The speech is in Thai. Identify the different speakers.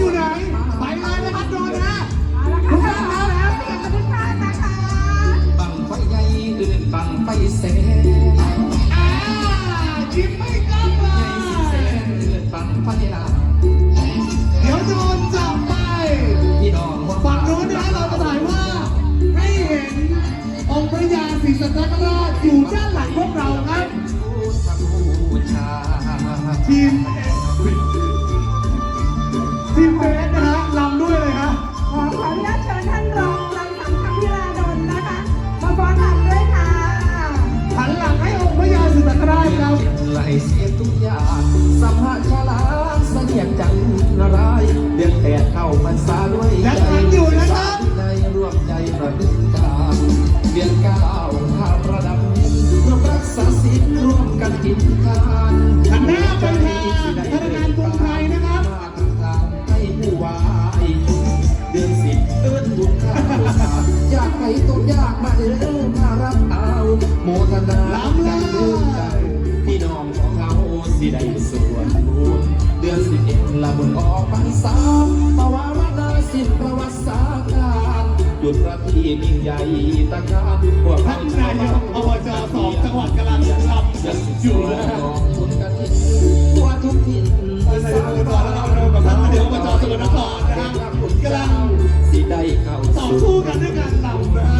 Speaker 1: อยู่ไหนไปเลยนะครับโดนนะทุกท่า
Speaker 2: นแล้วเสียงกันทุกท่านนะคะบังไฟใหญ่เดินบังไฟเสงอ่าจิ้มไม่กล้ามาเดินบังไฟลาเดี๋ยวโด
Speaker 1: นจับไปฝั่งโน้นนะเราจะถ่ายว่าให้
Speaker 3: เห็นองค์พระยาศรีสัตนคราชอยู่ด้านหลังพวกเราครับทีม เข้าพรรษาด้วย
Speaker 1: ยังทันอยู่นะครับ
Speaker 3: ในร่วมใจประดิษฐ์การเดือนเก้าข้าประดับร่วมรักษาศีลร่วมกันกินทาน
Speaker 1: หันหน้าไปทางธนาคารกรุงไทยนะครับ
Speaker 3: มาทางทางให้ผู้วายเดือนสิบเอิ้นบุญข้าวสารอยากให้ตกยากมาเด้อมารับเอาโมทนา
Speaker 1: ล้ำเลย
Speaker 3: กันเดือนใจพี่น้องของเราสิได้ ละบุญออกพรรษาปวารณาสิบประวัติศาสตร์การหยุดประทียิ่งใหญ่ตะการพวก
Speaker 1: ท่านนายกอบจสองจังหวัดกำลังทำอยู่นะฮะ
Speaker 3: กองทุนกันทั่วทุกถิ่น
Speaker 1: ท่านนายกอบจแล้วเราเรากับท่านนายกอบจสกลนครนะฮะกำลัง
Speaker 3: สิได้เข้า
Speaker 1: ต่อ
Speaker 3: สู่
Speaker 1: สู้กันด้วยการลำนะฮะ